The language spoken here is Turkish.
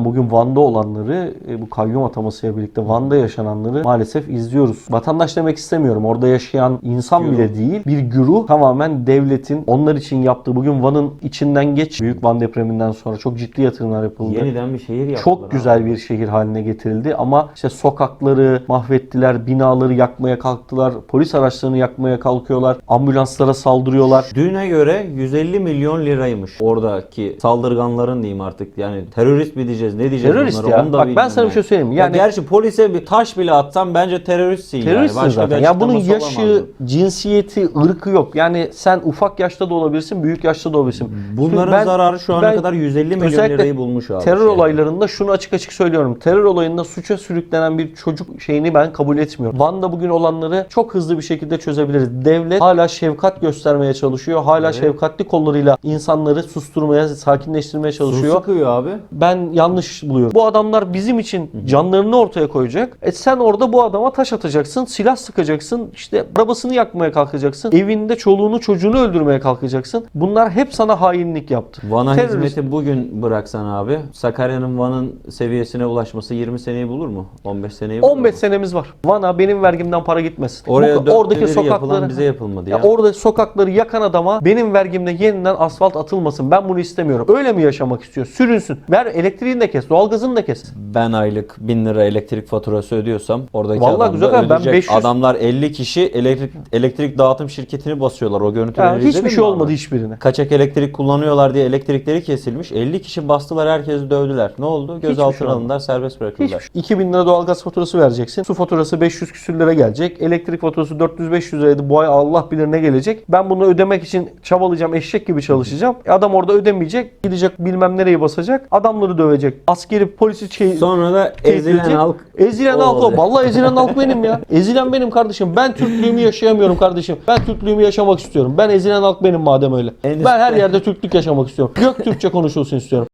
Bugün Van'da olanları, e, bu kayyum atamasıyla birlikte Van'da yaşananları maalesef izliyoruz. Vatandaş demek istemiyorum. Orada yaşayan insan Güruh. bile değil. Bir güruh tamamen devletin onlar için yaptığı. Bugün Van'ın içinden geç. Büyük Van depreminden sonra çok ciddi yatırımlar yapıldı. Yeniden bir şehir yaptılar. Çok abi. güzel bir şehir haline getirildi ama işte sokakları mahvettiler, binaları yakmaya kalktılar, polis araçlarını yakmaya kalkıyorlar, ambulanslara saldırıyorlar. Düne göre 150 milyon liraymış oradaki saldırganların diyeyim artık. Yani terörist mi diyeceğiz ne diyeceğiz Terörist bunlara ya. onu da Bak ben bilmiyorum sana bir şey söyleyeyim. Ya Yani gerçi polise bir taş bile atsam bence teröristsin teröristsin yani. Başka zaten. bir Ya bunun açıklaması yaşı, olamazdı. cinsiyeti, ırkı yok. Yani sen ufak yaşta da olabilirsin, büyük yaşta da olabilirsin. Bunların Ben- zararı şu ana ben kadar 150 milyon özellikle lirayı bulmuş abi. Terör şey. olaylarında şunu açık açık söylüyorum. Terör olayında suça sürüklenen bir çocuk şeyini ben kabul etmiyorum. Van'da bugün olanları çok hızlı bir şekilde çözebiliriz. Devlet hala şefkat göstermeye çalışıyor. Hala şefkatli kollarıyla insanları susturmaya, sakinleştirmeye Su çalışıyor. sıkıyor abi. Ben yanlış buluyorum. Bu adamlar bizim için canlarını ortaya koyacak. E sen orada bu adama taş atacaksın, silah sıkacaksın, işte arabasını yakmaya kalkacaksın, evinde çoluğunu çocuğunu öldürmeye kalkacaksın. Bunlar hep sana hainlik yaptı. Van'a Terörist- hizmeti bugün bıraksan abi Sakarya'nın Van'ın seviyesine ulaşması 20 seneyi bulur mu? 15 seneyi bulur 15 mu? senemiz var. Van'a benim vergimden para gitmesin. Oraya Bu- oradaki sokakları bize yapılmadı ya. Ya orada sokakları yakan adama benim vergimle yeniden asfalt atılmasın. Ben bunu istemiyorum. Öyle mi yaşamak istiyor? Sürünsün. Ver elektriğini de kes, doğalgazını da kes. ben aylık 1000 lira elektrik faturası ödüyorsam oradaki Vallahi adam güzel da abi, ben ödeyecek. 500 Adamlar 50 kişi elektrik elektrik dağıtım şirketini basıyorlar. O görüntüleri Ya izledin hiçbir mi şey abi? olmadı hiçbirine. Kaçak elektrik kullanıyorlar diye elektrikleri kesilmiş. 50 kişi bastılar herkesi dövdüler. Ne oldu? Gözaltına şey alındılar serbest bırakıldılar. Hiçbir şey. 2000 lira doğalgaz faturası vereceksin. Su faturası 500 küsür lira gelecek. Elektrik faturası 400-500 liraydı. Bu ay Allah bilir ne gelecek. Ben bunu ödemek için çabalayacağım. Eşek gibi çalışacağım. E Adam orada ödemeyecek. Gidecek bilmem nereye basacak. Adamları dövecek. Askeri polisi şey, Sonra da tehdit ezilen edecek. halk Ezilen o halk o. olacak. Vallahi ezilen halk benim ya. Ezilen benim kardeşim. Ben Türklüğümü yaşayamıyorum kardeşim. Ben Türklüğümü yaşamak istiyorum. Ben ezilen halk benim madem öyle. Endüstri- Ben her yerde Türklük yaşamak istiyorum. Gök Türkçe konuşulsun istiyorum.